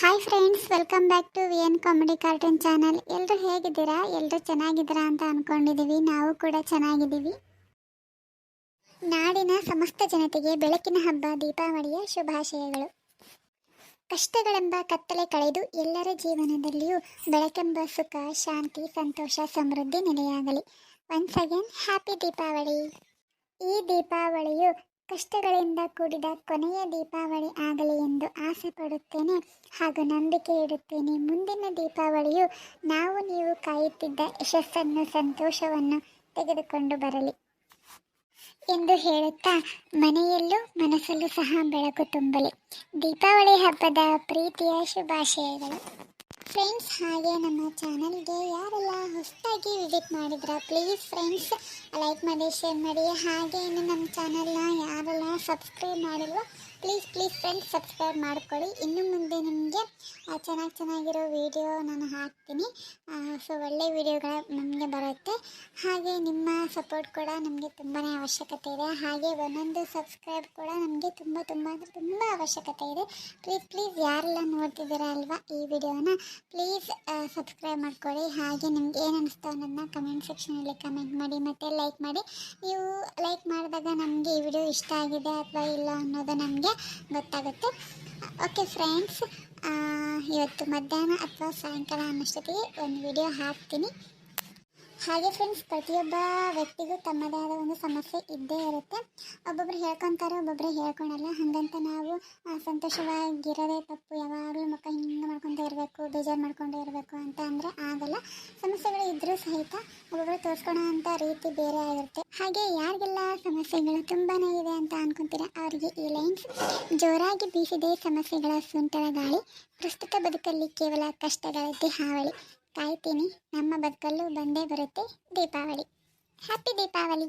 Hi friends welcome back to V N comedy cartoon channel ಎಲ್ಲರೂ ಹೇಗಿದ್ದೀರಾ? ಎಲ್ಲರೂ ಚೆನ್ನಾಗಿದ್ದೀರಾ ಅಂತ ಅಂದ್ಕೊಂಡಿದ್ದೀವಿ ನಾವು ಕೂಡ ಚೆನ್ನಾಗಿದ್ದೀವಿ. ನಾಡಿನ ಸಮಸ್ತ ಜನತೆಗೆ ಬೆಳಕಿನ ಹಬ್ಬ, ದೀಪಾವಳಿಯ ಶುಭಾಶಯಗಳು. ಕಷ್ಟಗಳೆಂಬ ಕತ್ತಲೆ ಕಳೆದು ಎಲ್ಲರ ಜೀವನದಲ್ಲಿಯೂ ಬೆಳಕೆಂಬ ಸುಖ, ಶಾಂತಿ, ಸಂತೋಷ, ಸಮೃದ್ಧಿ ನೆಲೆಯಾಗಲಿ. Once again happy Deepavali. ಈ ದೀಪಾವಳಿಯು ಕಷ್ಟಗಳಿಂದ ಕೂಡಿದ ಕೊನೆಯ ದೀಪಾವಳಿ ಆಗಲಿ ಆಸೆ ಪಡುತ್ತೇನೆ ಹಾಗೂ ನಂಬಿಕೆ ಇಡುತ್ತೇನೆ. ಮುಂದಿನ ದೀಪಾವಳಿಯು ನಾವು ನೀವು ಕಾಯುತ್ತಿದ್ದ ಯಶಸ್ಸನ್ನು, ಸಂತೋಷವನ್ನು ತೆಗೆದುಕೊಂಡು ಬರಲಿ ಎಂದು ಹೇಳುತ್ತಾ ಮನೆಯಲ್ಲೂ ಮನಸ್ಸಲ್ಲೂ ಸಹ ಬೆಳಕು ತುಂಬಲಿ. ದೀಪಾವಳಿ ಹಬ್ಬದ ಪ್ರೀತಿಯ ಶುಭಾಶಯಗಳು. ಫ್ರೆಂಡ್ಸ್, ಹಾಗೆ ನಮ್ಮ ಚಾನಲ್ಗೆ ಯಾರೆಲ್ಲ ಹೊಸದಾಗಿ ವಿಸಿಟ್ ಮಾಡಿದ್ರ, ಪ್ಲೀಸ್ ಫ್ರೆಂಡ್ಸ್, ಲೈಕ್ ಮಾಡಿ, ಶೇರ್ ಮಾಡಿ. ಹಾಗೆ ಇನ್ನು ನಮ್ಮ ಚಾನಲ್ನ ಯಾರೆಲ್ಲ ಸಬ್ಸ್ಕ್ರೈಬ್ ಮಾಡಿಲ್ವೋ ಪ್ಲೀಸ್ ಪ್ಲೀಸ್ ಫ್ರೆಂಡ್ಸ್ ಸಬ್ಸ್ಕ್ರೈಬ್ ಮಾಡ್ಕೊಳ್ಳಿ. ಇನ್ನು ಮುಂದೆ ನಿಮಗೆ ಚೆನ್ನಾಗಿ ಚೆನ್ನಾಗಿರೋ ವಿಡಿಯೋ ನಾನು ಹಾಕ್ತೀನಿ. ಸೊ ಒಳ್ಳೆ ವಿಡಿಯೋಗಳು ನಮಗೆ ಬರುತ್ತೆ. ಹಾಗೆ ನಿಮ್ಮ ಸಪೋರ್ಟ್ ಕೂಡ ನಮಗೆ ತುಂಬಾ ಅವಶ್ಯಕತೆ ಇದೆ. ಹಾಗೆ ಒಂದೊಂದು ಸಬ್ಸ್ಕ್ರೈಬ್ ಕೂಡ ನಮಗೆ ತುಂಬ ತುಂಬ ತುಂಬ ಅವಶ್ಯಕತೆ ಇದೆ. ಪ್ಲೀಸ್ ಪ್ಲೀಸ್ ಯಾರೆಲ್ಲ ನೋಡ್ತಿದ್ದೀರಾ ಅಲ್ವಾ ಈ ವಿಡಿಯೋನ ಪ್ಲೀಸ್ ಸಬ್ಸ್ಕ್ರೈಬ್ ಮಾಡ್ಕೊಳ್ಳಿ. ಹಾಗೆ ನಿಮ್ಗೆ ಏನು ಅನಿಸ್ತು ಅನ್ನೋದನ್ನ ಕಮೆಂಟ್ ಸೆಕ್ಷನಲ್ಲಿ ಕಮೆಂಟ್ ಮಾಡಿ, ಮತ್ತು ಲೈಕ್ ಮಾಡಿ. ನೀವು ಲೈಕ್ ಮಾಡಿದಾಗ ನಮಗೆ ಈ ವಿಡಿಯೋ ಇಷ್ಟ ಆಗಿದೆ ಅಥವಾ ಇಲ್ಲ ಅನ್ನೋದು ನಮಗೆ ಗೊತ್ತಾಗುತ್ತೆ. ಓಕೆ ಫ್ರೆಂಡ್ಸ್ ಇವತ್ತು ಮಧ್ಯಾಹ್ನ ಅಥವಾ ಸಾಯಂಕಾಲ ಅನ್ನೋಷ್ಟೊತ್ತಿಗೆ ಒಂದು ವಿಡಿಯೋ ಹಾಕ್ತೀನಿ. ಹಾಗೆ ಫ್ರೆಂಡ್ಸ್ ಪ್ರತಿಯೊಬ್ಬ ವ್ಯಕ್ತಿಗೂ ತಮ್ಮದೇ ಆದ ಒಂದು ಸಮಸ್ಯೆ ಇದ್ದೇ ಇರುತ್ತೆ. ಒಬ್ಬೊಬ್ರು ಹೇಳ್ಕೊತಾರೆ, ಒಬ್ಬೊಬ್ರು ಹೇಳ್ಕೊಳಲ್ಲ. ಹಾಗಂತ ನಾವು ಸಂತೋಷವಾಗಿರೋದೇ ತಪ್ಪು ಯಾವಾಗಲೂ ಮುಖ ಹಿಂಗೆ ಮಾಡ್ಕೊತಾ ಇರಬೇಕು, ಬೇಜಾರು ಮಾಡ್ಕೊಂಡೇ ಇರಬೇಕು ಅಂತ ಅಂದರೆ ಆಗಲ್ಲ. ಸಮಸ್ಯೆಗಳು ಇದ್ದರೂ ಸಹಿತ ಒಬ್ಬೊಬ್ಬರು ತೋರಿಸ್ಕೊಳೋ ಅಂಥ ರೀತಿ ಬೇರೆ ಆಗಿರುತ್ತೆ. ಹಾಗೆ ಯಾರಿಗೆಲ್ಲ ಸಮಸ್ಯೆಗಳು ತುಂಬಾ ಇದೆ ಅಂತ ಅನ್ಕೊಂತೀರ, ಅವರಿಗೆ ಈ ಲೈನ್ಸ್ ಜೋರಾಗಿ ಬೀಸಿದೆ ಸಮಸ್ಯೆಗಳ ಸುಂಟರ ಗಾಳಿ. ಪ್ರಸ್ತುತ ಬದುಕಲ್ಲಿ ಕೇವಲ ಕಷ್ಟಗಳಿದ್ದೆ ಹಾವಳಿ ಕಾಯ್ತೀನಿ, ನಮ್ಮ ಬದುಕಲ್ಲೂ ಬಂದೇ ಬರುತ್ತೆ ದೀಪಾವಳಿ. ಹ್ಯಾಪಿ ದೀಪಾವಳಿ.